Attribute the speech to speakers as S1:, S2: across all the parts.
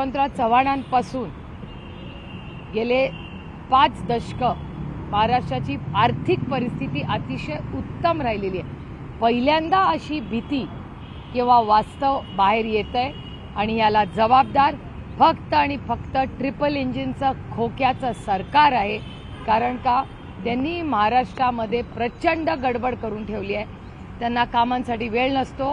S1: यशवंतराव चव्हाणांपासून गेले पाच दशक महाराष्ट्राची आर्थिक परिस्थिती अतिशय उत्तम राहिलेली आहे. पहिल्यांदा अशी भीती किंवा वास्तव बाहेर येत आहे आणि याला जबाबदार फक्त आणि फक्त ट्रिपल इंजिनचं खोक्याचं सरकार आहे. कारण का? त्यांनी महाराष्ट्रामध्ये प्रचंड गडबड करून ठेवली आहे. त्यांना कामांसाठी वेळ नसतो.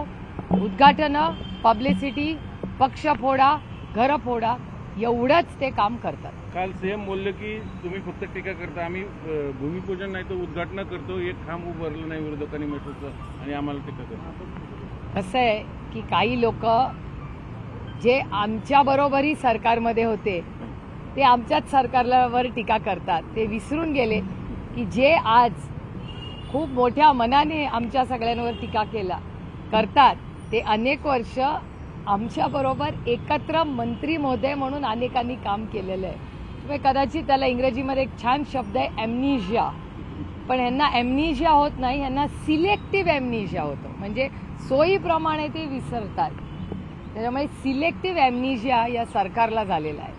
S1: उद्घाटनं पब्लिसिटी पक्षफोडा घरं फोडा एवढंच ते काम करतात.
S2: काल सीएम बोलले की तुम्ही फक्त टीका करता आम्ही भूमिपूजन नाही तर उद्घाटन करतो एक खांब उभारलं नाही विरोधकांनी मेट्रोचं आणि आम्हाला टीका करतो.
S1: कसं आहे की काही लोक जे आमच्या बरोबरही सरकारमध्ये होते ते आमच्याच सरकारवर टीका करतात. ते विसरून गेले की जे आज खूप मोठ्या मनाने आमच्या सगळ्यांवर टीका केला करतात ते अनेक वर्ष आमच्याबरोबर एकत्र मंत्री महोदय म्हणून अनेकांनी काम केलेलं आहे. त्यामुळे कदाचित त्याला इंग्रजीमध्ये एक छान शब्द आहे ॲमनिशिया पण ह्यांना ॲमनिशिया होत नाही ह्यांना सिलेक्टिव्ह ॲमनिशिया होतं. म्हणजे सोयीप्रमाणे ते विसरतात. त्याच्यामुळे सिलेक्टिव्ह ॲमनिशिया या सरकारला झालेला आहे.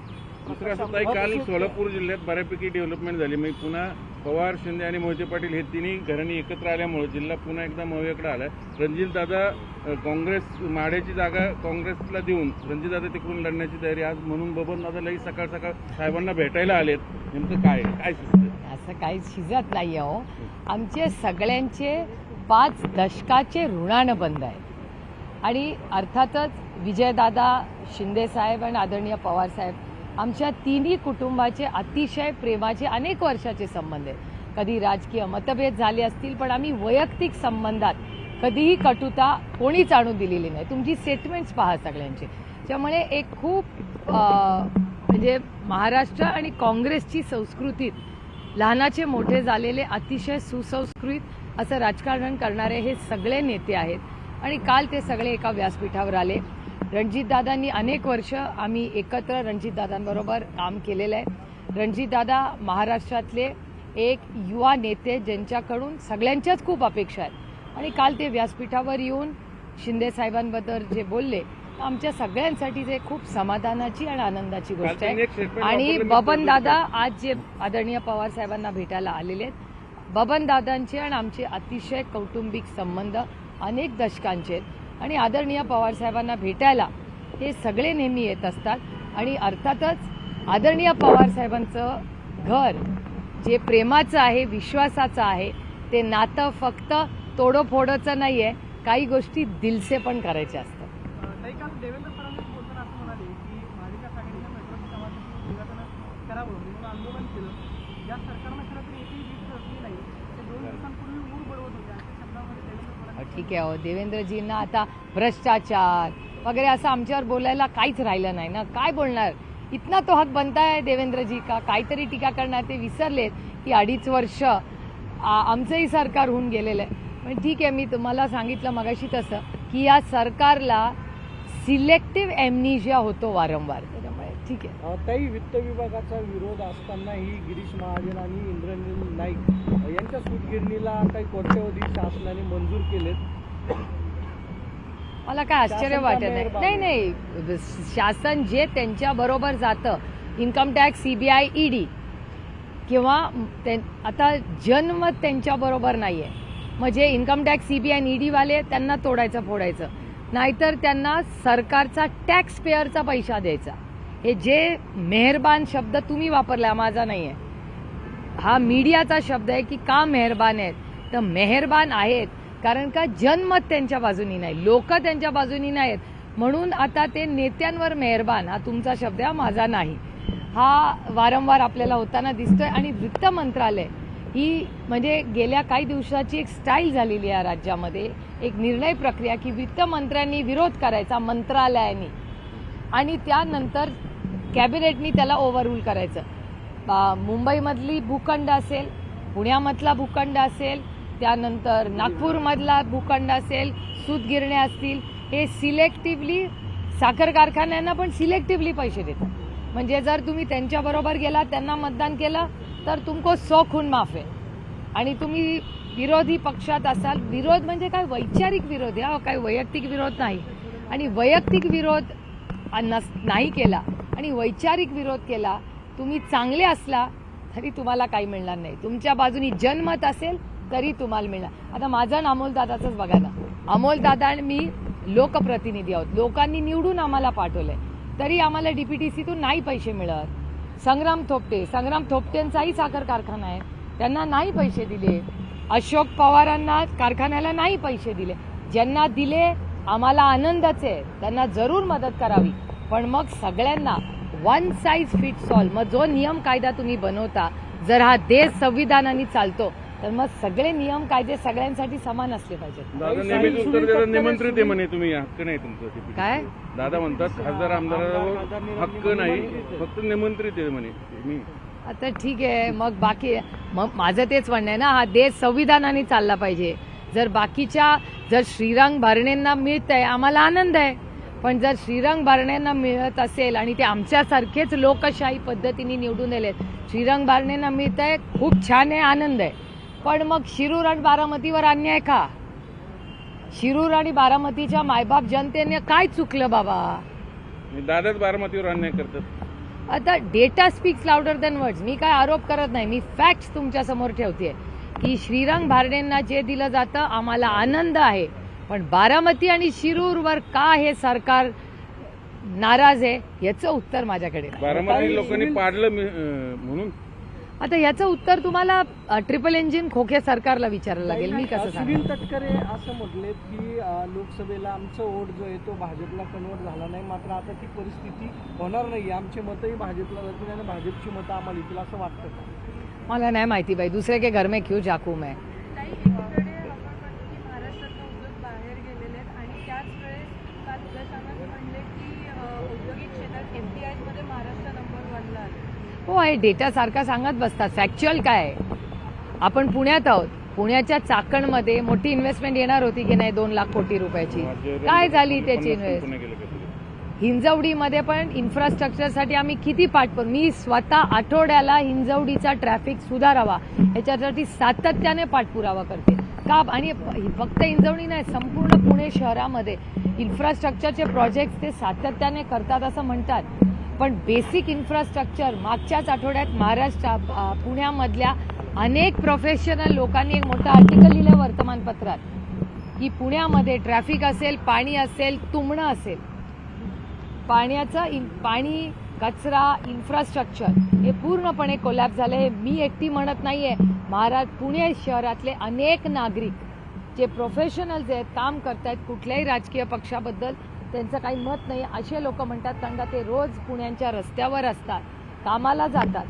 S2: दुसरं असं काल सोलापूर जिल्ह्यात बऱ्यापैकी डेव्हलपमेंट झाली. म्हणजे पुन्हा पवार शिंदे आणि मोहिते पाटील हे तिन्ही घरांनी एकत्र आल्यामुळे जिल्हा पुन्हा एकदा मव्याकडे आला रणजित दादा काँग्रेस माढ्याची जागा काँग्रेसला देऊन रणजितदादा तिकडून लढण्याची तयारी आज म्हणून बबन दादा सकाळ सकाळ साहेबांना भेटायला आलेत. नेमकं काय काय
S1: असं काही शिजत नाही हो. आमचे सगळ्यांचे पाच दशकाचे ऋणानुबंध आहे आणि अर्थातच विजयदादा शिंदेसाहेब आणि आदरणीय पवारसाहेब आमच्या तिन्ही कुटुंबाचे अतिशय प्रेमाचे अनेक वर्षाचे संबंध आहेत. कधी राजकीय मतभेद झाले असतील पण आम्ही वैयक्तिक संबंधात कधीही कटुता कोणीच आणून दिलेली नाही. तुमची स्टेटमेंट्स पहा सगळ्यांचे. त्यामुळे एक खूप म्हणजे महाराष्ट्र आणि काँग्रेसची संस्कृतीत लहानाचे मोठे झालेले अतिशय सुसंस्कृत असं राजकारण करणारे हे सगळे नेते आहेत. आणि काल ते सगळे एका व्यासपीठावर आले. रणजितदादांनी अनेक वर्ष आम्ही एकत्र रणजितदादांबरोबर काम केलेलं आहे. रणजितदादा महाराष्ट्रातले एक युवा नेते ज्यांच्याकडून सगळ्यांच्याच खूप अपेक्षा आहेत. आणि काल ते व्यासपीठावर येऊन शिंदे साहेबांबद्दल जे बोलले आमच्या सगळ्यांसाठी ते खूप समाधानाची आणि आनंदाची गोष्ट आहे. आणि बबन दादा आज जे आदरणीय पवार साहेबांना भेटायला आलेले आहेत. बबन दादांचे आणि आमचे अतिशय कौटुंबिक संबंध अनेक दशकांचे आहेत. आणि आदरणीय पवार साहेबांना भेटायला हे सगळे नेहमी येत असतात. आणि अर्थातच आदरणीय पवार साहेबांचं घर जे प्रेमाचं आहे विश्वासाचं आहे ते नातं फक्त तोडोफोडोचं नाही आहे काही गोष्टी दिलसे पण करायच्या असतात
S3: ताई काल देवेंद्र फडणवीस बोलताना असं म्हणाले की महाविकास आघाडीनं मेट्रोच्या कामासाठी उद्घाटन करावं म्हणून आंदोलन केलं या सरकारनं खरं तर एकही वीज ठरली नाही ते दोन दिवसांपूर्वी ऊर बळवत होते अशा शब्दामध्ये देवेंद्र
S1: अहो,
S3: फडणवीस
S1: ठीक आहे अहो देवेंद्रजींना आता भ्रष्टाचार वगैरे असं आमच्यावर बोलायला काहीच राहिलं नाही ना. काय बोलणार? इतना तो हक बनताय देवेंद्रजी का? काहीतरी टीका करणार ते विसरलेत की अडीच वर्ष आमचंही सरकार होऊन गेलेलं आहे. पण ठीक आहे मी तुम्हाला सांगितलं मगाशी तसं की या सरकारला सिलेक्टिव्ह एमनिशिया होतो वारंवार. ठीक आहे.
S3: ताई वित्त विभागाचा विरोध असतानाही गिरीश महाजन आणि इंद्रनील नाईक यांच्या सूतगिरणीला काही कोट्यवधी शासनाने मंजूर केलेत.
S1: मला काय आश्चर्य वाटत नाही. नाही नाही. शासन जे त्यांच्या बरोबर जातं इन्कम टॅक्स सीबीआय ईडी किंवा आता जन्म त्यांच्या बरोबर नाहीये. म्हणजे इन्कम टॅक्स सीबीआय ईडी वाले त्यांना तोडायचं फोडायचं. नाहीतर त्यांना सरकारचा टॅक्स पेअरचा पैसा द्यायचा. हे जे मेहरबान शब्द तुम्ही वापरला माझा नाही आहे हा मीडियाचा शब्द आहे की का मेहरबान आहेत? तर मेहरबान आहेत कारण का जन्मत त्यांच्या बाजूनी नाही लोक त्यांच्या बाजूनी नाहीत. म्हणून आता ते नेत्यांवर मेहरबान हा तुमचा शब्द हा माझा नाही. हा वारंवार आपल्याला होताना दिसतोय आणि वित्त मंत्रालय ही म्हणजे गेल्या काही दिवसाची एक स्टाईल झालेली आहे राज्यामध्ये. एक निर्णय प्रक्रिया की वित्त मंत्र्यांनी विरोध करायचा मंत्रालयाने. आणि त्यानंतर कॅबिनेटनी त्याला ओव्हररूल करायचं. मुंबईमधली भूखंड असेल पुण्यामधला भूखंड असेल त्यानंतर नागपूरमधला भूखंड असेल सूतगिरण्या असतील हे सिलेक्टिव्हली साखर कारखान्यांना पण सिलेक्टिव्हली पैसे देतात. म्हणजे जर तुम्ही त्यांच्याबरोबर गेला त्यांना मतदान केलं तर तुमको सौ खून माफ आहे. आणि तुम्ही विरोधी पक्षात असाल विरोध म्हणजे काय? वैचारिक विरोध आहे हा काही वैयक्तिक विरोध नाही. आणि वैयक्तिक विरोध नस- नाही केला आणि वैचारिक विरोध केला तुम्ही चांगले असला तरी तुम्हाला काही मिळणार नाही. तुमच्या बाजूनी जनमत असेल तरी तुम्हाला मिळणार. आता माझं ना अमोल दादाचंच बघा ना. अमोल दादा आणि मी लोकप्रतिनिधी आहोत. लोकांनी निवडून आम्हाला पाठवलंय. तरी आम्हाला डीपीटीसीतून नाही पैसे मिळत. संग्राम थोपटे संग्राम थोपटेंचाही साखर कारखाना आहे. त्यांना नाही पैसे दिले. अशोक पवारांना कारखान्याला नाही पैसे दिले. ज्यांना दिले आम्हाला आनंदच आहे. त्यांना जरूर मदत करावी. पण मग सगळ्यांना वन साईज फिट ऑल मग जो नियम कायदा तुम्ही बनवता जर हा देश संविधानाने चालतो तर मग सगळे नियम कायदे सगळ्यांसाठी समान असले पाहिजेत.
S2: दादा नेहमीच उत्तर देतात निमंत्रित आहे म्हणे तुम्ही हक्क नाही तुमचं.
S1: काय?
S2: दादा म्हणतात खासदार आमदारावर हक्क नाही फक्त निमंत्रित आहे म्हणे मी.
S1: आता ठीक आहे मग बाकी मग माझं तेच म्हणणं आहे ना हा देश संविधानाने चालला पाहिजे. जर बाकीच्या जर श्रीरंग भरणेंना मिळतंय आम्हाला आनंद आहे. पण जर श्रीरंग भरणेंना मिळत असेल आणि ते आमच्यासारखेच लोकशाही पद्धतीने निवडून दिलेत श्रीरंग भरणेंना मिळतंय खूप छान आहे आनंद आहे. पण मग शिरूर आणि बारामतीवर अन्याय का? शिरूर आणि बारामतीच्या मायबाप जनतेने काय चुकलं बाबा?
S2: दादाच बारामतीवर अन्याय करतात.
S1: आता data speaks louder than words मी काय आरोप करत नाही मी फॅक्ट्स तुमच्यासमोर ठेवते की श्रीरंग भारडेंना जे दिलं जातं आम्हाला आनंद आहे. पण बारामती आणि शिरूरवर का हे सरकार नाराज आहे याचं उत्तर माझ्याकडे नाही.
S2: बारामती लोकांनी पाडलं मी- अं, म्हणून?
S1: आता याचं उत्तर तुम्हाला ट्रिपल इंजिन खोके सरकारला विचारायला लागेल मी कसं सांगू?
S3: सुनील तटकरे असं म्हटलेत की अ, लोकसभेला आमचं वोट जो आहे तो भाजपला कन्वर्ट झाला नाही. मात्र आता ती परिस्थिती होणार नाही आमची मतही भाजपला जातील आणि भाजपची मतं आम्हाला येतील असं वाटतं का?
S1: मला नाही माहिती बाई. दुसरे के घर में क्यों झाकू मैं
S4: ताई, एकीकडे आपण म्हणतो की महाराष्ट्रातनं उद्योग बाहेर गेलेले आहेत आणि त्याच वेळेस काल उदय सामंत म्हणले की अ, औद्योगिक क्षेत्रात एफ डी मध्ये महाराष्ट्र नंबर वनला आहे
S1: हो आहे. डेटा सारखा सांगत बसतात. फॅक्च्युअल काय? आहे आपण पुण्यात आहोत. पुण्याच्या चाकणमध्ये मोठी इन्व्हेस्टमेंट येणार होती की नाही दोन लाख कोटी रुपयाची? काय झाली त्याची इन्व्हेस्ट
S2: पुणे गेलं का तरी?
S1: हिंजवडीमध्ये पण इन्फ्रास्ट्रक्चरसाठी आम्ही किती पाठपुर मी स्वतः आठवड्याला हिंजवडीचा ट्रॅफिक सुधारावा. याच्यासाठी सातत्याने पाठपुरावा करते. का? आणि फक्त हिंजवडी नाही संपूर्ण पुणे शहरामध्ये. इन्फ्रास्ट्रक्चरचे प्रोजेक्ट ते सातत्याने करतात असं म्हणतात. पण बेसिक इन्फ्रास्ट्रक्चर मागच्याच आठवड्यात महाराष्ट्र पुण्यामधल्या अनेक प्रोफेशनल लोकांनी एक मोठं आर्टिकल लिहिलं वर्तमानपत्रात की पुण्यामध्ये ट्रॅफिक असेल पाणी असेल तुंबणं असेल. पाण्याचं इन पाणी कचरा इन्फ्रास्ट्रक्चर हे पूर्णपणे कोलॅप झालं हे मी एकटी म्हणत नाही आहे महाराज पुणे शहरातले अनेक नागरिक जे प्रोफेशनल्स आहेत काम करतायत कुठल्याही राजकीय पक्षाबद्दल त्यांचं काही मत नाही. असे लोक म्हणतात कारण का ते रोज पुण्याच्या रस्त्यावर असतात. कामाला जातात.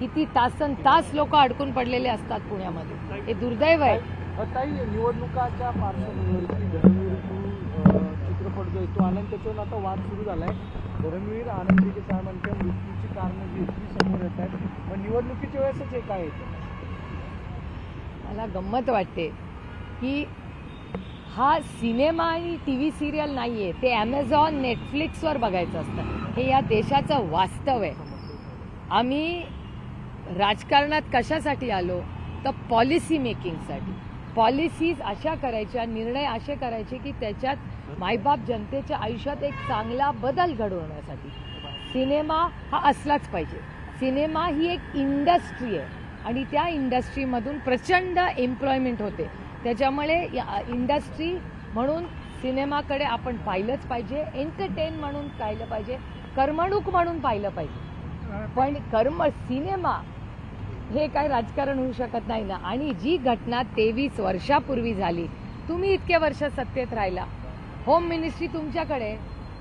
S1: किती तासन तास लोक अडकून पडलेले असतात पुण्यामध्ये. हे दुर्दैव आहे.
S3: निवडणुकाच्या चित्रपट जो तो आणि त्याच्यावर आता वाद सुरू झालाय. धर्मवीर आनंदीचे साहेबांच्या मृत्यूची कारणं जी समोर येत आहेत. मग निवडणुकीच्या वेळेसच हे काय येतं?
S1: मला गंमत वाटते की हा सिनेमा आणि टी व्ही सिरियल नाही आहे ते ॲमेझॉन नेटफ्लिक्सवर बघायचं असतं. हे या देशाचं वास्तव आहे. आम्ही राजकारणात कशासाठी आलो? तर पॉलिसी मेकिंगसाठी पॉलिसीज अशा करायच्या निर्णय असे करायचे की त्याच्यात मायबाप जनतेच्या आयुष्यात एक चांगला बदल घडवण्यासाठी. सिनेमा हा असलाच पाहिजे. सिनेमा ही एक इंडस्ट्री आहे. आणि त्या इंडस्ट्रीमधून प्रचंड एम्प्लॉयमेंट होते. त्याच्यामुळे इंडस्ट्री म्हणून सिनेमाकडे आपण पाहिलंच पाहिजे एंटरटेन म्हणून पाहिलं पाहिजे करमणूक म्हणून पाहिलं पाहिजे. पण कर्म सिनेमा हे काय राजकारण होऊ शकत नाही ना. आणि जी घटना तेवीस वर्षापूर्वी झाली तुम्ही इतके वर्ष सत्तेत राहिला. होम मिनिस्ट्री तुमच्याकडे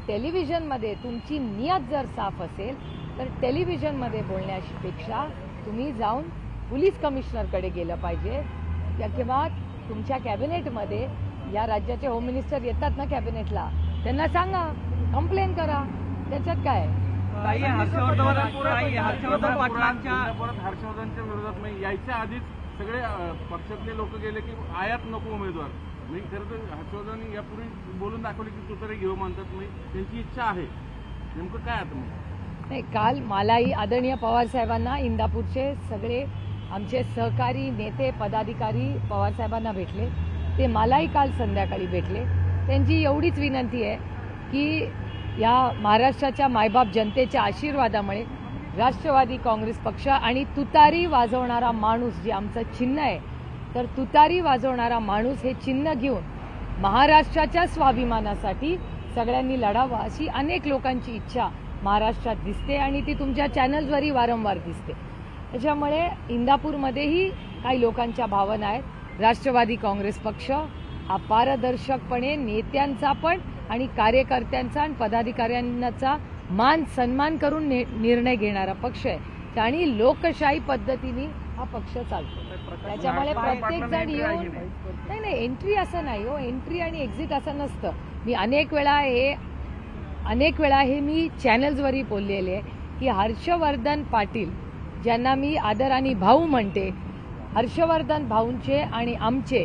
S1: टेलिव्हिजनमध्ये तुमची नियत जर साफ असेल तर टेलिव्हिजनमध्ये बोलण्यापेक्षा तुम्ही जाऊन पोलीस कमिशनरकडे गेलं पाहिजे. या किंवा तुमच्या कॅबिनेटमध्ये या राज्याचे होम मिनिस्टर येतात ना कॅबिनेटला त्यांना सांगा कंप्लेन करा. त्याच्यात काय
S2: हर्षवर्धनच्या विरोधात यायच्या आधीच सगळे पक्षातले लोक गेले की आयात नको उमेदवार. म्हणजे खरं तर हर्षवर्धन यापूर्वी बोलून दाखवले की तुतारे घेऊ म्हणतात म्हणजे त्यांची इच्छा आहे. नेमकं काय आता मग?
S1: नाही काल मलाही आदरणीय पवार साहेबांना इंदापूरचे सगळे आमचे सहकारी नेते पदाधिकारी पवारसाहेबांना भेटले. ते मलाही काल संध्याकाळी भेटले. त्यांची एवढीच विनंती आहे की या महाराष्ट्राच्या मायबाप जनतेच्या आशीर्वादामुळे राष्ट्रवादी काँग्रेस पक्ष आणि तुतारी वाजवणारा माणूस जे आमचं चिन्ह आहे तर तुतारी वाजवणारा माणूस हे चिन्ह घेऊन महाराष्ट्राच्या स्वाभिमानासाठी सगळ्यांनी लढावं अशी अनेक लोकांची इच्छा महाराष्ट्रात दिसते आणि ती तुमच्या चॅनल्सवरही वारंवार दिसते. त्याच्यामुळे इंदापूरमध्येही काही लोकांच्या भावना आहेत. राष्ट्रवादी काँग्रेस पक्ष हा पारदर्शकपणे नेत्यांचा पण आणि कार्यकर्त्यांचा आणि पदाधिकाऱ्यांचा मान सन्मान करून निर्णय घेणारा पक्ष आहे. आणि लोकशाही पद्धतीने हा पक्ष चालतो. त्याच्यामुळे प्रत्येक जण येऊन नाही? नाही एंट्री असं नाही हो. एंट्री आणि एक्झिट असं नसतं. मी अनेक वेळा हे अनेक वेळा हे मी चॅनल्सवरही बोललेले आहे की हर्षवर्धन पाटील ज्यांना मी आदराने भाऊ म्हणते हर्षवर्धन भाऊंचे आणि आमचे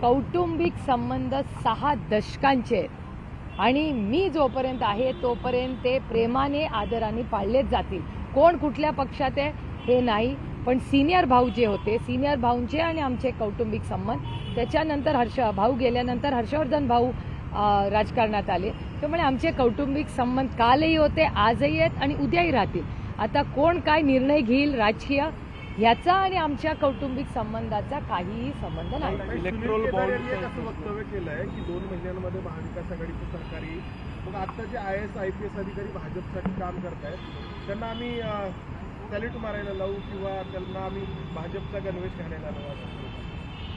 S1: कौटुंबिक संबंध सहा दशकांचे आहेत. आणि मी जोपर्यंत आहे तोपर्यंत ते प्रेमाने आदराने पाळलेच जातील. कोण कुठल्या पक्षात आहे हे नाही. पण सिनियर भाऊ जे होते सिनियर भाऊंचे आणि आमचे कौटुंबिक संबंध त्याच्यानंतर हर्ष भाऊ गेल्यानंतर हर्षवर्धन भाऊ राजकारणात आले. त्यामुळे आमचे कौटुंबिक संबंध कालही होते आजही आहेत आणि उद्याही राहतील. आता कोण काय निर्णय घेईल राजकीय ह्याचा आणि आमच्या कौटुंबिक संबंधाचा काहीही संबंध नाही.
S5: इलेक्ट्रोल बॉन्ड असं वक्तव्य केलं आहे की दोन महिन्यांमध्ये महाविकास आघाडीचं सरकार येईल मग आता जे I S I P S अधिकारी भाजपसाठी काम करतायत त्यांना आम्ही सॅल्यूट मारायला लावू किंवा त्यांना आम्ही भाजपचा गणवेश घालायला लावू असं.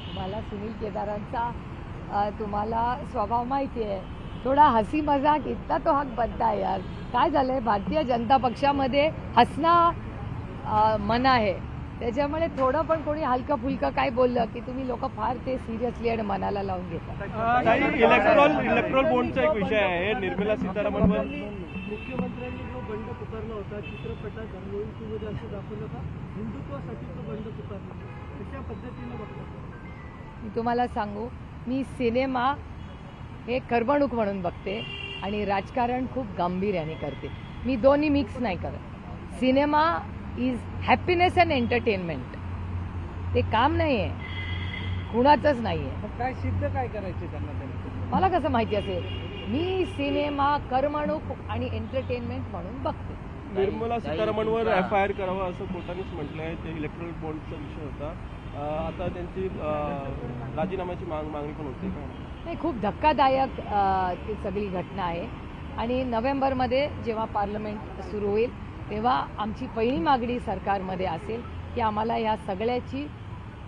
S1: तुम्हाला सुनील केदारांचा तुम्हाला स्वभाव माहिती आहे. थोडा हसी मजाक इतका तो हक बनता है यार. काय झालंय? भारतीय जनता पक्षामध्ये हसणं मना आहे. त्याच्यामुळे थोडं पण कोणी हलकं फुलकं काय बोललं की तुम्ही लोक फार ते सिरियसली आणि मनाला लावून घेता.
S5: इलेक्ट्रॉल इलेक्ट्रॉल बॉन्डचा एक विषय आहे. निर्मला सीतारामनवर
S3: मुख्यमंत्र्यांनी जो बंड पुकारला होता चित्रपटात रंगोळी मध्ये असं दाखवलं का हिंदुत्वासाठी तो बंड पुकारला कशा पद्धतीनं
S1: मी तुम्हाला सांगू मी सिनेमा हे करमणूक म्हणून बघते आणि राजकारण खूप गांभीर्याने करते. मी दोन्ही मिक्स नाही करत. Cinema is happiness and entertainment ते काम नाही आहे कुणाचंच नाही आहे
S3: मग काय सिद्ध काय करायचे त्यांना त्यांनी
S1: मला कसं माहिती असेल? मी सिनेमा करमणूक आणि एंटरटेनमेंट म्हणून बघते.
S5: निर्मला सीतारामनवर एफ आय आर करावा असं कोर्टानेच म्हटलं आहे ते इलेक्ट्रॉल बॉन्डचा विषय होता. आता त्यांची राजीनाम्याची माग मागणी पण होती.
S1: नाही खूप धक्कादायक ती सगळी घटना आहे. आणि नोव्हेंबरमध्ये जेव्हा पार्लमेंट सुरू होईल तेव्हा आमची पहिली मागणी सरकारमध्ये असेल की आम्हाला या सगळ्याची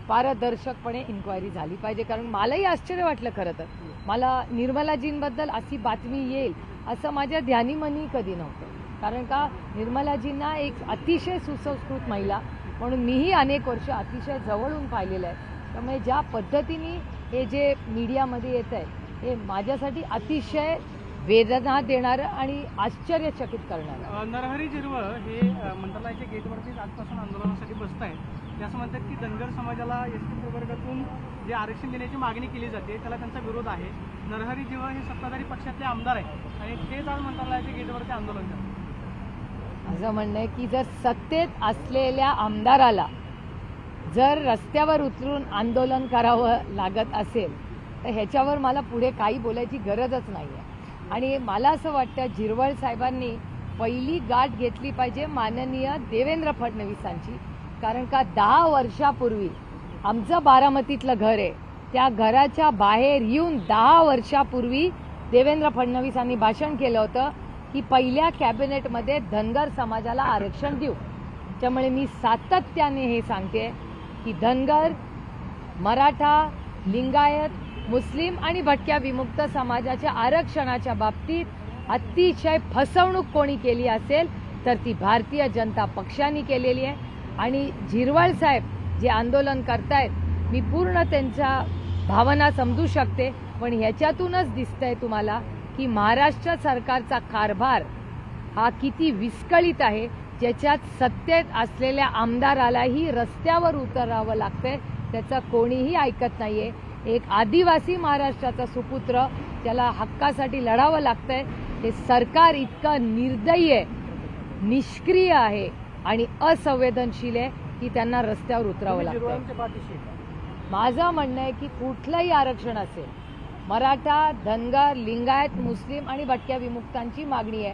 S1: पारदर्शकपणे इन्क्वायरी झाली पाहिजे. कारण मलाही आश्चर्य वाटलं खरं तर. मला निर्मलाजींबद्दल अशी बातमी येईल असं माझ्या ध्यानीमनी कधी नव्हतं. कारण का निर्मलाजींना एक अतिशय सुसंस्कृत महिला म्हणून मीही अनेक वर्ष अतिशय जवळून पाहिलेलं आहे. त्यामुळे ज्या पद्धतीने हे जे मीडियामध्ये येत आहे हे माझ्यासाठी अतिशय वेदना देणारं आणि आश्चर्यचकित करणारं.
S3: नरहरी जिरवळ हे मंत्रालयाच्या गेटवरतीच आजपासून आंदोलनासाठी बसत आहेत ते असं म्हणतात की धनगर समाजाला एस टी प्रवर्गातून जे आरक्षण देण्याची मागणी केली जाते त्याला त्यांचा विरोध आहे. नरहरी जिरवळ हे सत्ताधारी पक्षातले आमदार आहेत आणि तेच आज मंत्रालयाच्या गेटवरती आंदोलन करतात.
S1: माझं म्हणणं आहे की जर सत्तेत असलेल्या आमदाराला जर रस्त्यावर उतरून आंदोलन करावं लागत असेल तर ह्याच्यावर मला पुढे काही बोलायची गरजच नाही आहे आणि मला असं वाटतं जिरवळ साहेबांनी पहिली गाठ घेतली पाहिजे माननीय देवेंद्र फडणवीसांची. कारण का दहा वर्षापूर्वी आमचं बारामतीतलं घर आहे त्या घराच्या बाहेर येऊन दहा वर्षापूर्वी देवेंद्र फडणवीसांनी भाषण केलं होतं. की पहिल्या कॅबिनेटमध्ये धनगर समाजाला आरक्षण देऊ. त्यामुळे मी सातत्याने हे सांगते की धनगर मराठा लिंगायत मुस्लिम आणि भटक्या विमुक्त समाजाच्या आरक्षणाच्या बाबतीत अतिशय फसवणूक कोणी केली असेल तर ती भारतीय जनता पक्षाने केलेली आहे. आणि झिरवळ साहेब जे आंदोलन करतायत मी पूर्ण त्यांच्या भावना समजू शकते पण ह्याच्यातूनच दिसतंय तुम्हाला की महाराष्ट्र सरकारचा कारभार हा किती विस्कळीत आहे ज्याच्यात सत्तेत असलेल्या आमदारालाही रस्त्यावर उतरावं लागतंय त्याचं कोणीही ऐकत नाहीये. एक आदिवासी महाराष्ट्राचा सुपुत्र ज्याला हक्कासाठी लढावं लागतंय. हे सरकार इतकं निर्दयी आहे निष्क्रिय आहे आणि असंवेदनशील आहे की त्यांना रस्त्यावर उतरावं
S3: पाठीशी
S1: माझं म्हणणं आहे की कुठलंही आरक्षण असेल मराठा धनगर लिंगायत मुस्लिम आणि भटक्या विमुक्तांची मागणी आहे.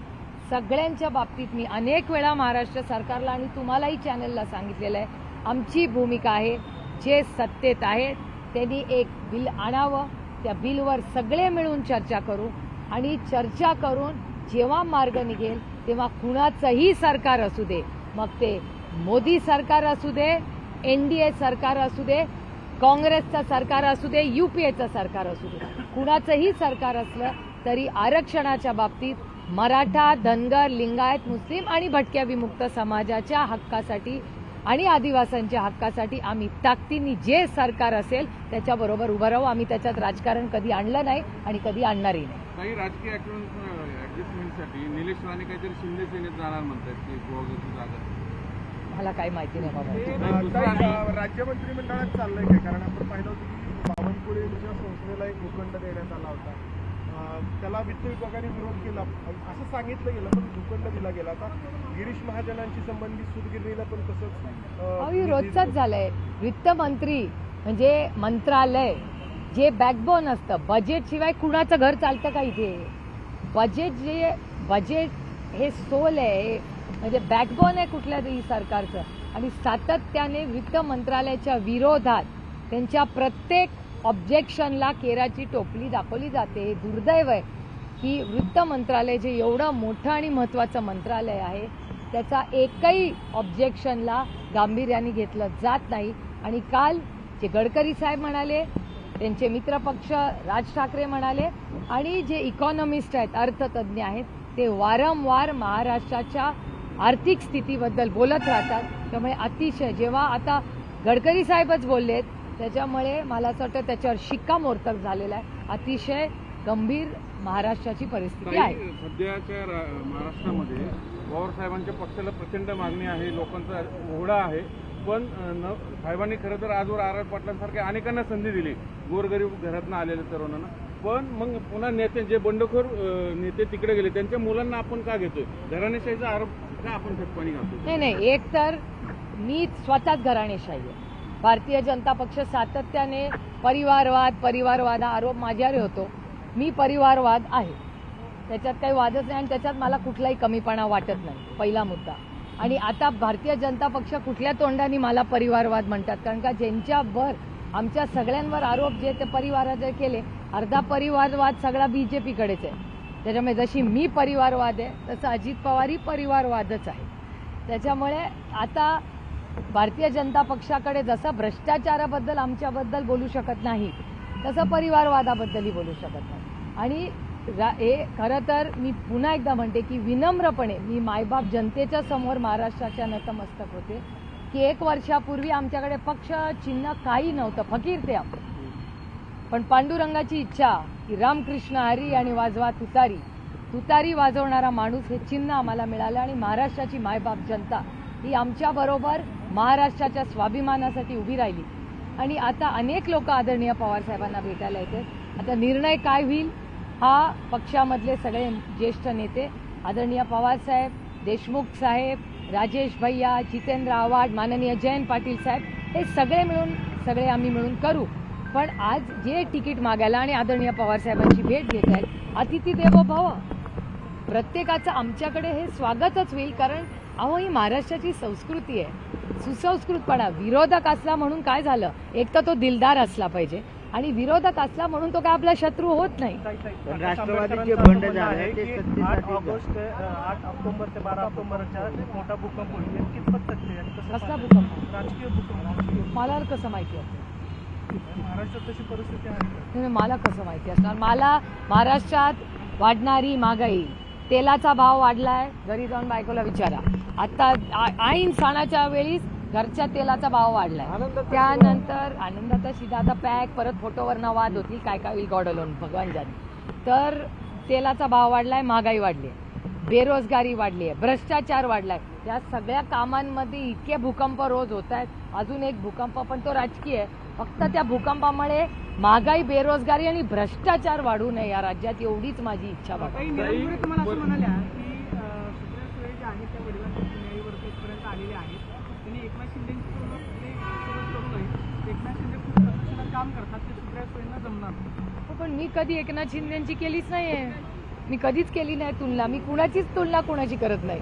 S1: सगळ्यांच्या बाबतीत मी अनेक वेळा महाराष्ट्र सरकारला आणि तुम्हालाही चॅनलला सांगितलेलं आहे. आमची भूमिका आहे जे सत्तेत आहेत त्यांनी एक बिल आणावं त्या बिलवर सगळे मिळून चर्चा करू आणि चर्चा करून जेव्हा मार्ग निघेल तेव्हा कुणाचंही सरकार असू दे. मग ते मोदी सरकार असू दे एन डी ए सरकार असू दे काँग्रेसचं सरकार असू दे युपीएचं सरकार असू दे कुणाचंही सरकार असलं तरी आरक्षणाच्या बाबतीत मराठा धनगर लिंगायत मुस्लिम आणि भटक्या विमुक्त समाजाच्या हक्कासाठी आणि आदिवासांच्या हक्कासाठी आम्ही ताकदीने जे सरकार असेल त्याच्याबरोबर उभं राहू. आम्ही त्याच्यात राजकारण कधी आणलं नाही आणि कधी आणणारही नाही.
S2: काही राजकीय ऍडजस्टमेंटसाठी निलेश राणे काहीतरी शिंदे सेनेत जाणार म्हणतात की जागा.
S1: मला काही माहिती नाही बाबा.
S5: हे,
S2: नाही,
S5: अं,
S2: दुसरं
S5: ताई,
S2: आणि-
S5: अं, राज्य मंत्रिमंडळात चाललंय काय कारण आपण पाहिलं होतं की बावनकुळेच्या संस्थेला एक भूखंड देण्यात आला होता. त्याला वित्त विभागाने विरोध केला. असं सांगितलं गेलं पण भूखंड दिला गेला. आता गिरीश महाजनांशी संबंधित सूतगिरणीला पण तसंच
S1: रोजचंच झालंय. वित्तमंत्री म्हणजे मंत्रालय जे बॅकबोन असतं. बजेट शिवाय कुणाचं घर चालतं का इथे? बजेट जे बजेट हे सोल आहे म्हणजे बॅकबोन आहे कुठल्या तरी सरकारचं. आणि सातत्याने वित्त मंत्रालयाच्या विरोधात त्यांच्या प्रत्येक ऑब्जेक्शनला केराची टोपली दाखवली जाते. हे दुर्दैव आहे. की वृत्त मंत्रालय जे एवढं मोठं आणि महत्त्वाचं मंत्रालय आहे त्याचा एकही ऑब्जेक्शनला गांभीर्याने घेतलं जात नाही. आणि काल जे गडकरी साहेब म्हणाले त्यांचे मित्रपक्ष राज ठाकरे म्हणाले आणि जे इकॉनॉमिस्ट आहेत अर्थतज्ज्ञ आहेत ते वारंवार महाराष्ट्राच्या आर्थिक स्थितीबद्दल बोलत राहतात. त्यामुळे अतिशय जेव्हा आता गडकरी साहेबच बोललेत त्याच्यामुळे मला असं वाटतं त्याच्यावर शिक्कामोर्तब झालेला आहे. अतिशय गंभीर महाराष्ट्राची परिस्थिती आहे.
S2: सध्याच्या महाराष्ट्रामध्ये पवार साहेबांच्या पक्षाला प्रचंड मागणी आहे लोकांचा ओढा आहे. पण साहेबांनी खरं तर आजवर आर आर पाटलांसारख्या अनेकांना संधी दिली. गोरगरीब घरातनं आलेल्या तरुणांना. पण मग पुन्हा नेते जे बंडखोर नेते तिकडे गेले त्यांच्या मुलांना आपण का घेतोय? घराणेशाहीचा आरोप का आपण घालतो?
S1: नाही नाही एक तर मी स्वतःच घराणेशाही आहे. भारतीय जनता पक्ष सातत्याने परिवारवाद परिवारवाद हा आरोप माझ्यावर होतो. मी परिवारवाद आहे. त्याच्यात काही वादच नाही आणि त्याच्यात मला कुठलाही कमीपणा वाटत नाही. पहिला मुद्दा. आणि आता भारतीय जनता पक्ष कुठल्या तोंडाने मला परिवारवाद म्हणतात? कारण का ज्यांच्यावर आमच्या सगळ्यांवर आरोप जे ते परिवाराचे केले अर्धा परिवारवाद सगळा बीजेपीकडेच आहे. त्याच्यामुळे जशी मी परिवारवाद आहे तसं अजित पवारही परिवारवादच आहे. त्याच्यामुळे आता भारतीय जनता पक्षाकडे जसं भ्रष्टाचाराबद्दल आमच्याबद्दल बोलू शकत नाही तसं परिवारवादाबद्दलही बोलू शकत नाही. आणि रा हे खरं तर मी पुन्हा एकदा म्हणते की विनम्रपणे मी मायबाप जनतेच्या समोर महाराष्ट्राच्या नतमस्तक होते. की एक वर्षापूर्वी आमच्याकडे पक्ष चिन्ह काही नव्हतं फकीर ते आपण. पण पांडुरंगाची इच्छा की रामकृष्ण हरी आणि वाजवा तुतारी. तुतारी वाजवणारा माणूस हे चिन्ह आम्हाला मिळालं आणि महाराष्ट्राची मायबाप जनता ही आमच्याबरोबर महाराष्ट्राच्या स्वाभिमानासाठी उभी राहिली. आणि आता अनेक लोक आदरणीय पवारसाहेबांना भेटायला येते आता निर्णय काय होईल हा पक्षामधले सगळे ज्येष्ठ नेते आदरणीय पवारसाहेब देशमुख साहेब राजेश भैया जितेंद्र आव्हाड माननीय जयंत पाटील साहेब हे सगळे मिळून सगळे आम्ही मिळून करू. पण आज जे तिकीट मागायला आणि आदरणीय पवारसाहेबांची भेट घेत आहेत अतिथी देवो भव. प्रत्येकाचं आमच्याकडे हे स्वागतच होईल कारण अहो ही महाराष्ट्राची संस्कृती आहे. सुसंस्कृतपणा विरोधक असला म्हणून काय झालं? एक तर तो दिलदार असला पाहिजे आणि विरोधक असला म्हणून तो काय आपला शत्रू होत नाही.
S6: राष्ट्रवादीचे बंड सत्तेसाठी
S3: आठ. ऑगस्ट आठ ऑक्टोबर ते बारा ऑक्टोबरच्या मोठा भूकंप होईल. कितपत
S1: कसला? भूकंप?
S3: राजकीय भूकंप.
S1: मला कसं माहिती आहे?
S3: महाराष्ट्रात तशी परिस्थिती आहे
S1: मला कसं माहिती असणार? मला महाराष्ट्रात वाढणारी महागाई तेलाचा भाव वाढलाय घरी जाऊन बायकोला विचारा. आता ऐन सणाच्या वेळीस घरच्या तेलाचा भाव वाढलाय. त्यानंतर आनंदाचा शिदा आता पॅक परत फोटोवरनं वाद होतील काय काय होईल गॉड अलोन भगवान जाणे. तर तेलाचा भाव वाढलाय महागाई वाढली आहे. बेरोजगारी वाढली आहे भ्रष्टाचार वाढलाय. या सगळ्या कामांमध्ये इतके भूकंप रोज होत आहेत अजून एक भूकंप पण तो राजकीय आहे. फक्त त्या भूकंपामुळे महागाई बेरोजगारी आणि भ्रष्टाचार वाढू नये या राज्यात एवढीच माझी इच्छा बाबा.
S3: काही निरंकुरे तुम्हाला असं म्हणाल्या की अ, सुप्रिया सुळे जे आहेत त्या वडिलांच्या न्यायावरती इथपर्यंत आलेले आहेत. त्यांनी एकनाथ शिंदेची तुलना कुठे सोबत करू नये एकनाथ शिंदे खूप प्रदक्षिणात काम करतात ते सुप्रिया सुळेंना जमणार नाही.
S1: हो, पण मी कधी एकनाथ शिंदेची केलीच नाहीये. मी कधीच केली नाही तुलना. मी कुणाचीच तुलना कुणाची करत नाही.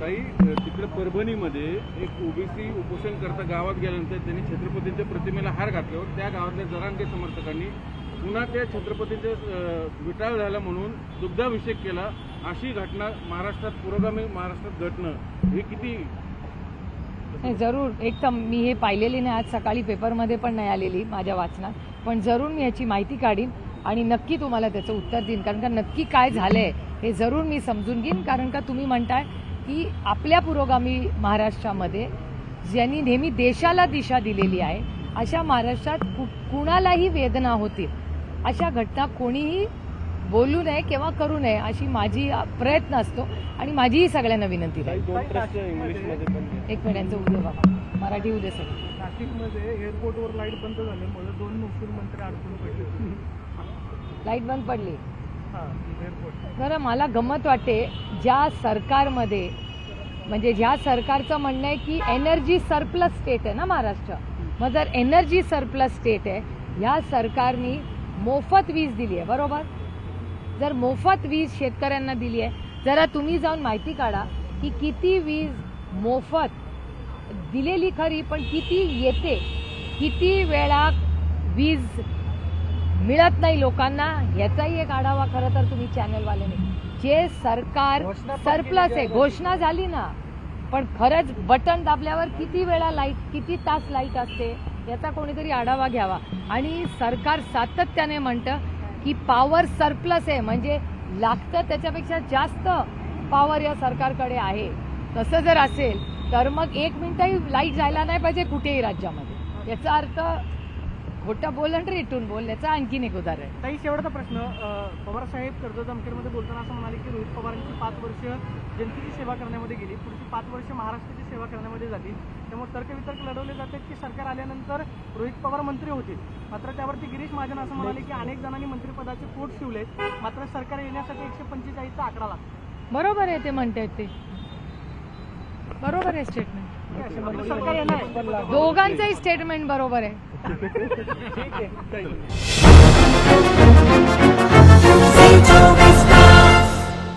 S2: काही तिकडे परभणीमध्ये एक ओबीसी उपोषण करता गावात गेल्यानंतर त्यांनी छत्रपतींच्या प्रतिमेला हार घातल्यावर त्या गावातल्या जरांगे समर्थकांनी पुन्हा त्या छत्रपतींचे विटाळ झाला म्हणून दुग्धाभिषेक केला. अशी घटना महाराष्ट्रात पुरोगामी महाराष्ट्रात घटणं हे किती?
S1: नाही जरूर. एक तर मी हे पाहिलेली नाही. आज सकाळी पेपरमध्ये पण नाही आलेली माझ्या वाचनात. पण जरूर मी याची माहिती काढीन आणि नक्की तुम्हाला त्याचं उत्तर देईन. कारण का नक्की काय झालंय हे जरूर मी समजून घेईन. कारण का तुम्ही म्हणताय की आपल्या पुरोगामी महाराष्ट्रामध्ये ज्यांनी नेहमी देशाला दिशा दिलेली आहे अशा महाराष्ट्रात कु कुणालाही वेदना होतील अशा घटना कोणीही बोलू नये किंवा करू नये अशी माझी प्रयत्न असतो आणि माझीही सगळ्यांना विनंती एक मिनिटांचं उद्या बाबा मराठी उद्या सगळं.
S3: नाशिकमध्ये एअरपोर्टवर लाइट बंद झाल्यामुळे दोन महसूल मंत्री अडकून पडले.
S1: लाइट बंद पडली. खरं मला गंमत वाटते ज्या सरकारमध्ये म्हणजे ज्या सरकारचं म्हणणं आहे की एनर्जी सरप्लस स्टेट आहे ना महाराष्ट्र मग जर एनर्जी सरप्लस स्टेट आहे ह्या सरकारनी मोफत वीज दिली आहे बरोबर? जर मोफत वीज शेतकऱ्यांना दिली आहे जरा तुम्ही जाऊन माहिती काढा की किती वीज मोफत दिलेली खरी पण किती येते किती वेळा वीज मिळत नाही लोकांना याचाही एक आढावा खरं तर तुम्ही चॅनलवाल्याने. जे सरकार सरप्लस आहे घोषणा झाली ना पण खरंच बटन दाबल्यावर किती वेळा लाइट किती तास लाइट असते याचा कोणीतरी आढावा घ्यावा. आणि सरकार सातत्याने म्हणतं की पॉवर सरप्लस आहे म्हणजे लागतं त्याच्यापेक्षा जास्त पॉवर या सरकारकडे आहे. तसं जर असेल तर मग एक मिनिटही लाइट जायला नाही पाहिजे कुठेही राज्यामध्ये. याचा अर्थ खोटं बोल आणि रेटून बोल याचं आणखीन एक उदाहरण. आहे
S3: ताई शेवटचा प्रश्न. पवार साहेब कर्जत जामखेडमध्ये बोलताना असं म्हणाले की रोहित पवारांची पाच वर्ष जनतेची सेवा करण्यामध्ये गेली पुढची पाच वर्ष महाराष्ट्राची सेवा करण्यामध्ये झाली. त्यामुळे तर्कवितर्क लढवले जातात की सरकार आल्यानंतर रोहित पवार मंत्री होतील. मात्र त्यावरती गिरीश महाजन असं म्हणाले की अनेक जणांनी मंत्रिपदाचे पोट शिवले मात्र सरकार येण्यासाठी एकशे पंचेचाळीसचा आकडा लागतो.
S1: बरोबर आहे ते म्हणतायत ते. बरोबर आहे स्टेटमेंट. दोघांचंही स्टेटमेंट बरोबर आहे.
S3: ठीक आहे